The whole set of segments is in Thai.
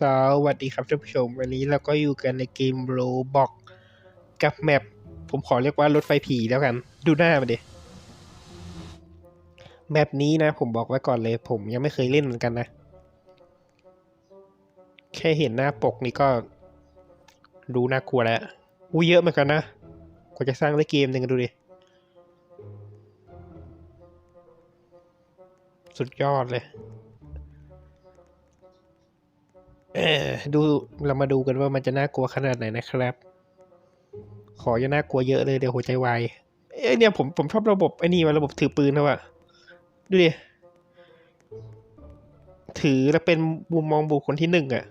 สวัสดีครับท่านผู้ชม วันนี้เราก็อยู่กันในเกมโรบอกกับแมปผมขอเรียกว่ารถไฟผีแล้วกัน ดูหน้ามาดิแมปนี้นะ ผมบอกไว้ก่อนเลย ผมยังไม่เคยเล่นเหมือนกันนะ แค่เห็นหน้าปกนี่ก็ดูน่ากลัวแล้วอู้เยอะเหมือนกันนะกว่าจะสร้างได้เกมหนึ่งดูดิสุดยอดเลย ดูเรามาดูกันว่ามันจะน่ากลัวขนาดไหนนะครับ ขอจะน่ากลัวเยอะเลยเดี๋ยวหัวใจวายเอ้ยเนี่ยผมผมชอบระบบไอ้นี่ว่าระบบถือปืนนะว่ะดูดิถือแล้วเป็นมุมมองบุคคลที่หนึ่งอะ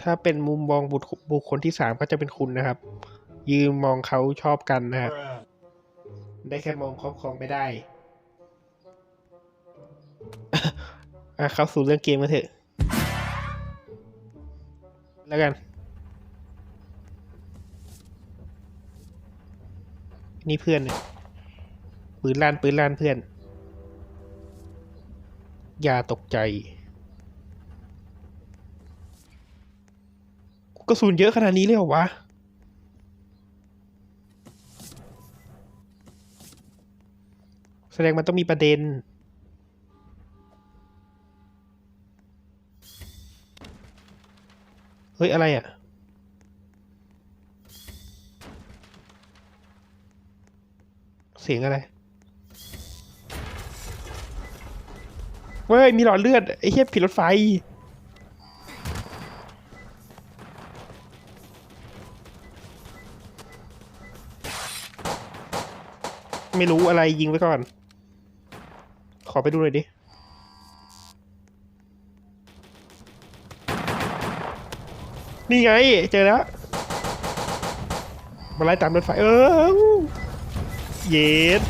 ถ้าเป็นมุมมองบุคบุคคลที่สามก็จะเป็นคุณนะครับ ยืนมองเขาชอบกันนะครับ ได้แค่มองครอบครองไม่ได้อะเข้าสู่เรื่องเกมกันเถอะ แล้วกัน นี่เพื่อนเนี่ยปืนลั่นปืนลั่นเพื่อน อย่าตกใจ กระสุนเยอะขนาดนี้เลยเหรอวะแสดงมันต้องมีประเด็น เฮ้ย อะไรอะ เสียงอะไร เว้ย มีหลอดเลือด ไอ้เหี้ยผิดรถไฟ ไม่รู้อะไรยิงไว้ก่อน ขอไปดูหน่อยดิ นี่ไง เจอแล้วมาไล่ตามรถไฟเออเย็ด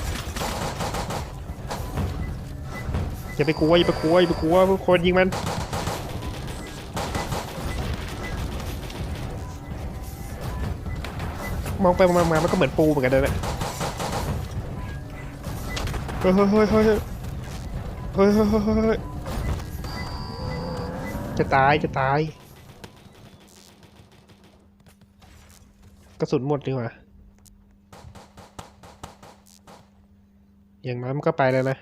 อย่าไปกลัวอย่าไปกลัวอย่าไปกลัวทุกคนยิงมันมองไปมองมามันก็เหมือนปูเหมือนกันเลยเฮ้ยเฮ้ยเฮ้ยเฮ้ยเฮ้ยจะตายจะตาย กระสุนหมดดีกว่า อย่างน้อยมันก็ไปแล้วนะ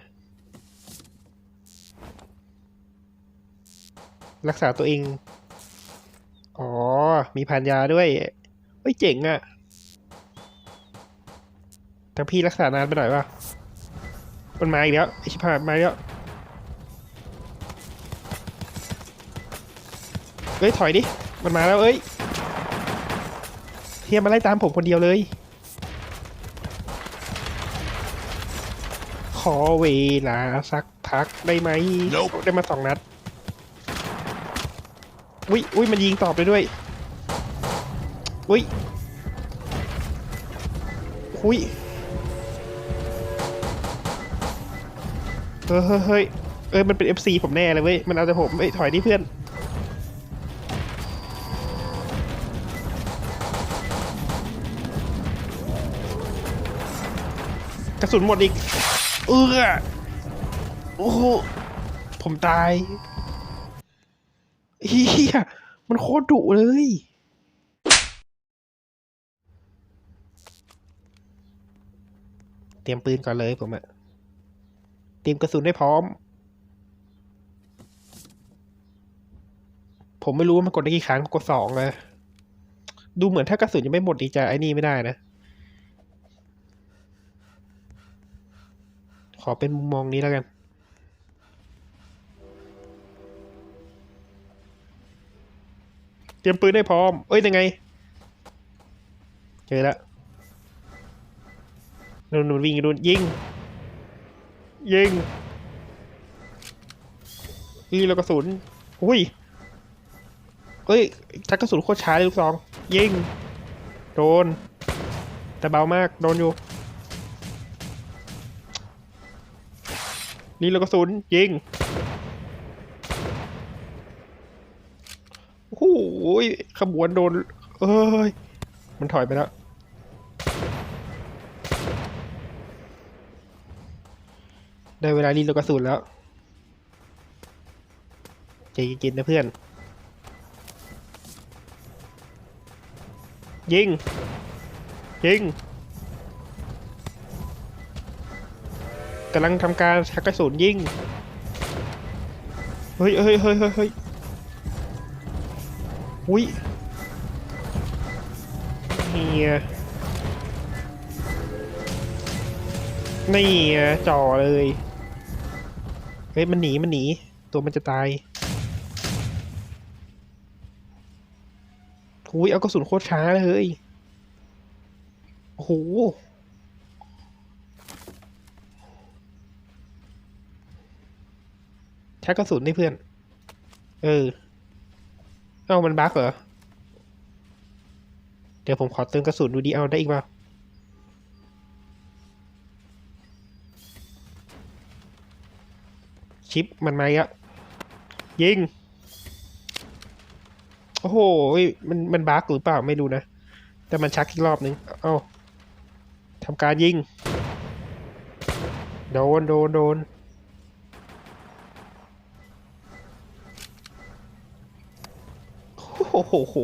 รักษาตัวเอง อ๋อ มีพันยาด้วยเฮ้ยเจ๋งอะแต่พี่รักษานานไปหน่อยป่ะมันมาอีกแล้วไอชิพายมาอีกแล้วเฮ้ย ถอยดิ มันมาแล้วเอ้ย เทียมมาไล่ตามผมคนเดียวเลย ขอเวลาสักพักได้ไหม Nope ได้มาสองนัด อุ้ยอุ้ยมันยิงตอบไปด้วย อุ้ยอุ้ยเฮ้ยเฮ้ยเฮ้ยเอ้ยมันเป็น FC ผมแน่เลยเว้ย มันเอาแต่ผมเอ้ยถอยดิเพื่อน กระสุนหมดอีก เออโอ้โห ผมตายเฮียมันโคตรดุเลย เตรียมปืนก่อนเลยผมอะเตรียมกระสุนให้พร้อม ผมไม่รู้ว่ามันกดได้กี่ครั้งกดสองเลยดูเหมือนถ้ากระสุนยังไม่หมดดีจะไอ้นี่ไม่ได้นะ อเป็นมุมมองนี้แล้วกัน เตรียมปืนให้พร้อม เอ้ยยังไง เจอแล้วนู่นวิ่งอยู่นู่นยิง ยิงนี่แล้วกระสุนอุ้ยเอ้ยชักกระสุนโคตรช้าเลยลูกซอง ยิง โดน แต่เบามาก โดนอยู่ นี่เรากระสุนยิงโอ้ยขบวนโดน เอ้ย มันถอยไปแล้ว ได้เวลารีโลูกกระสุนแล้วใจเย็นนะเพื่อน ยิง ยิง กำลังทำการชักกระสุนยิงเฮ้ยเฮ้ยเฮ้ยเฮ้ยเฮ้ยอุ้ยเฮียนี่จ่อเลย เฮ้ย มันหนี มันหนี ตัวมันจะตายหุยเอากระสุนโคตรช้าเลยเฮ้ยโอ้โห ช้กระสุนนี่เพื่อน เออ เอ้ามันบั๊กเหรอ เดี๋ยวผมขอเติมกระสุนดูดีเอาได้อีกเปล่าชิปมันมาอีกแล้วยิง โอ้โห มันมันบั๊กหรือเปล่าไม่รู้นะ แต่มันชักอีกรอบนึง เอ้าทำการยิง โดน โดน โดน โอ้โห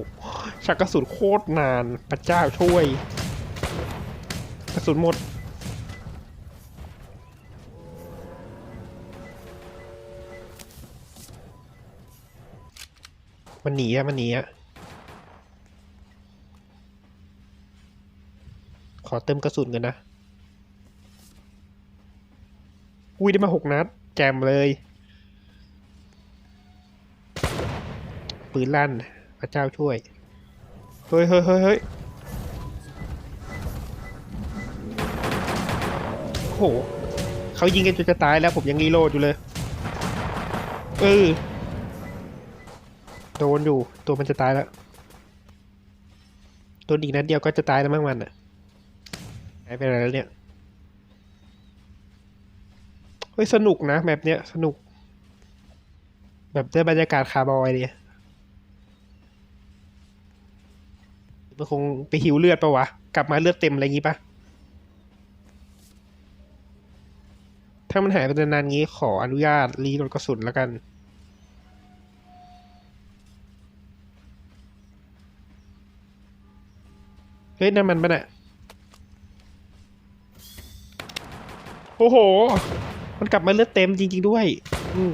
ชักกระสุนโคตรนานพระเจ้าช่วย กระสุนหมด มันหนีอะมันหนีอะขอเติมกระสุนกันนะอุ้ยได้มาหกนัด แจมเลย ปืนลั่น พระเจ้าช่วยเฮ้ยเฮ้ยเฮ้ยเฮ้ยโหเขายิงกันจนจะตายแล้วผมยังรีโหลดอยู่เลย เออ โดนอยู่ ตัวมันจะตายแล้วโดนอีกนัดเดียวก็จะตายแล้วมั้งมันอะหายไปไหนแล้วเนี่ย เฮ้ย สนุกนะแบบเนี้ย สนุก แบบได้บรรยากาศคาร์บอยเลย มันคงไปหิวเลือดปะวะ กลับมาเลือดเต็มอะไรงี้ปะถ้ามันหายไปนานๆงี้ขออนุญาตรีโหลดกระสุนแล้วกัน เฮ้ยนั่นมันปะเนี่ยโอ้โห มันกลับมาเลือดเต็มจริง ๆด้วย อืม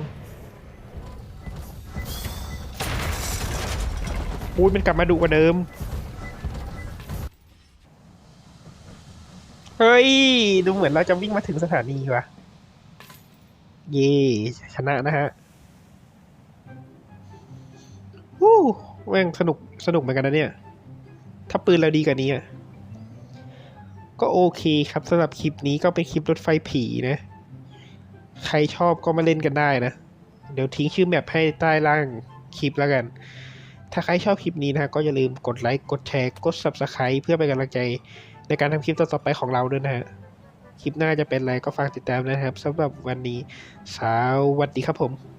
อุ้ยมันกลับมาดุกว่าเดิม เฮ้ย ดูเหมือนเราจะวิ่งมาถึงสถานีวะเย่ชนะนะฮะวู้แม่งสนุกสนุกเหมือนกันนะเนี่ย ถ้าปืนเราดีกว่านี้อะก็โอเคครับสำหรับคลิปนี้ก็เป็นคลิปรถไฟผีนะ ใครชอบก็มาเล่นกันได้นะ เดี๋ยวทิ้งชื่อแมปให้ใต้ล่างคลิปแล้วกัน ถ้าใครชอบคลิปนี้นะฮะก็อย่าลืมกดไลค์ กดแชร์ กด Subscribe เพื่อเป็นกำลังใจ ในการทำคลิปต่อๆไปของเราด้วยนะฮะ คลิปหน้าจะเป็นอะไรก็ฝากติดตามนะครับสำหรับวันนี้สวัสดีครับผม